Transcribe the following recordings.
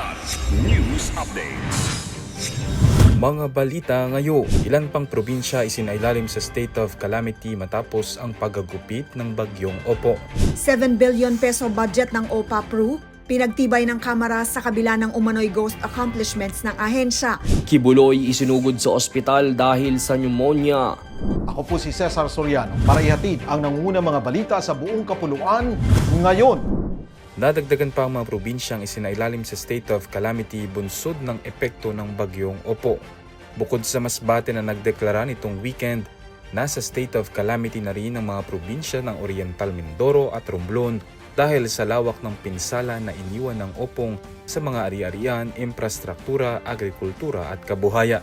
Kilat News Updates. Mga balita ngayon, ilan pang probinsya isinailalim sa state of calamity matapos ang paggagupit ng bagyong Opo. 7 billion peso budget ng OPA Pro, pinagtibay ng Kamara sa kabila ng umano'y ghost accomplishments ng ahensya. Kibuloy isinugod sa ospital dahil sa pneumonia. Ako po si Cesar Soriano para ihatid ang nanguna mga balita sa buong kapuluan ngayon. Nadagdagan pa ang mga probinsyang isinailalim sa state of calamity bunsod ng epekto ng bagyong Opo. Bukod sa Masbate na nagdeklara nitong weekend, nasa state of calamity na rin ang mga probinsya ng Oriental Mindoro at Romblon dahil sa lawak ng pinsala na iniwan ng Opong sa mga ari-arian, infrastruktura, agrikultura at kabuhaya.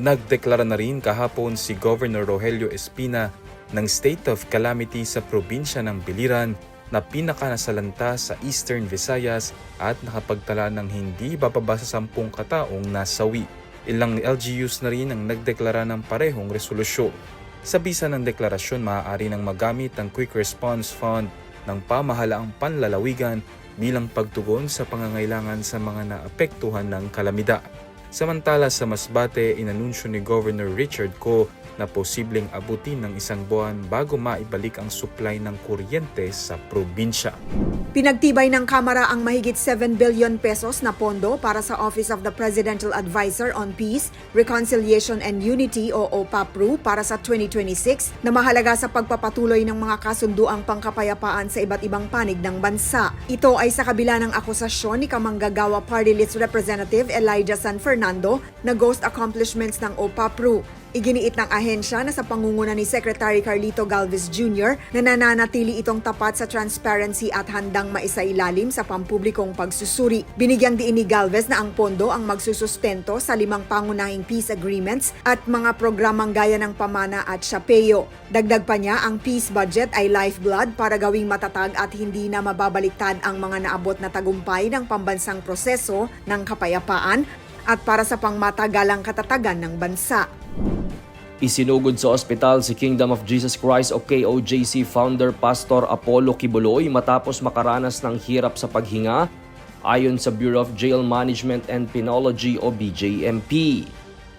Nagdeklara na rin kahapon si Governor Rogelio Espina ng state of calamity sa probinsya ng Biliran na pinakanasalanta sa Eastern Visayas at nakapagtala ng hindi bababa sa sampung kataong nasawi. Ilang LGUs na rin ang nagdeklara ng parehong resolusyon. Sa bisa ng deklarasyon, maaari nang magamit ang Quick Response Fund ng pamahalaang panlalawigan bilang pagtugon sa pangangailangan sa mga naapektuhan ng kalamidad. Samantala sa Masbate, inanunsyo ni Governor Richard Co na posibleng abutin ng isang buwan bago maibalik ang supply ng kuryente sa probinsya. Pinagtibay ng Kamara ang mahigit 7 billion pesos na pondo para sa Office of the Presidential Advisor on Peace, Reconciliation and Unity o OPAPRU para sa 2026 na mahalaga sa pagpapatuloy ng mga kasunduang pangkapayapaan sa iba't ibang panig ng bansa. Ito ay sa kabila ng akusasyon ni Kamanggagawa Party List Representative Elijah San Fernando na ghost accomplishments ng OPAPRU. Iginiit ng ahensya na sa pangunguna ni Secretary Carlito Galvez Jr. na nananatili itong tapat sa transparency at handang maisailalim sa pampublikong pagsusuri. Binigyang diin ni Galvez na ang pondo ang magsusustento sa limang pangunahing peace agreements at mga programang gaya ng pamana at siapeyo. Dagdag pa niya ang peace budget ay lifeblood para gawing matatag at hindi na mababaliktad ang mga naabot na tagumpay ng pambansang proseso ng kapayapaan at para sa pangmatagalang katatagan ng bansa. Isinugod sa ospital si Kingdom of Jesus Christ o KOJC founder Pastor Apollo Kibuloy matapos makaranas ng hirap sa paghinga ayon sa Bureau of Jail Management and Penology o BJMP.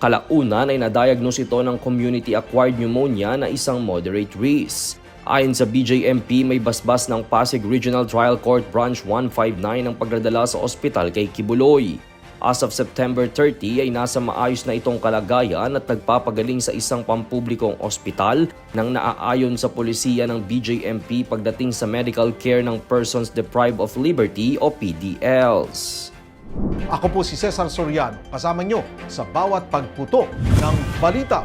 Kalaunan ay nadiagnose ito ng community-acquired pneumonia na isang moderate risk. Ayon sa BJMP, may basbas ng Pasig Regional Trial Court Branch 159 ang pagdadala sa ospital kay Kibuloy. As of September 30 ay nasa maayos na itong kalagayan at nagpapagaling sa isang pampublikong ospital nang naaayon sa polisiya ng BJMP pagdating sa medical care ng Persons Deprived of Liberty o PDLs. Ako po si Cesar Soriano, kasama nyo sa bawat pagputo ng balita.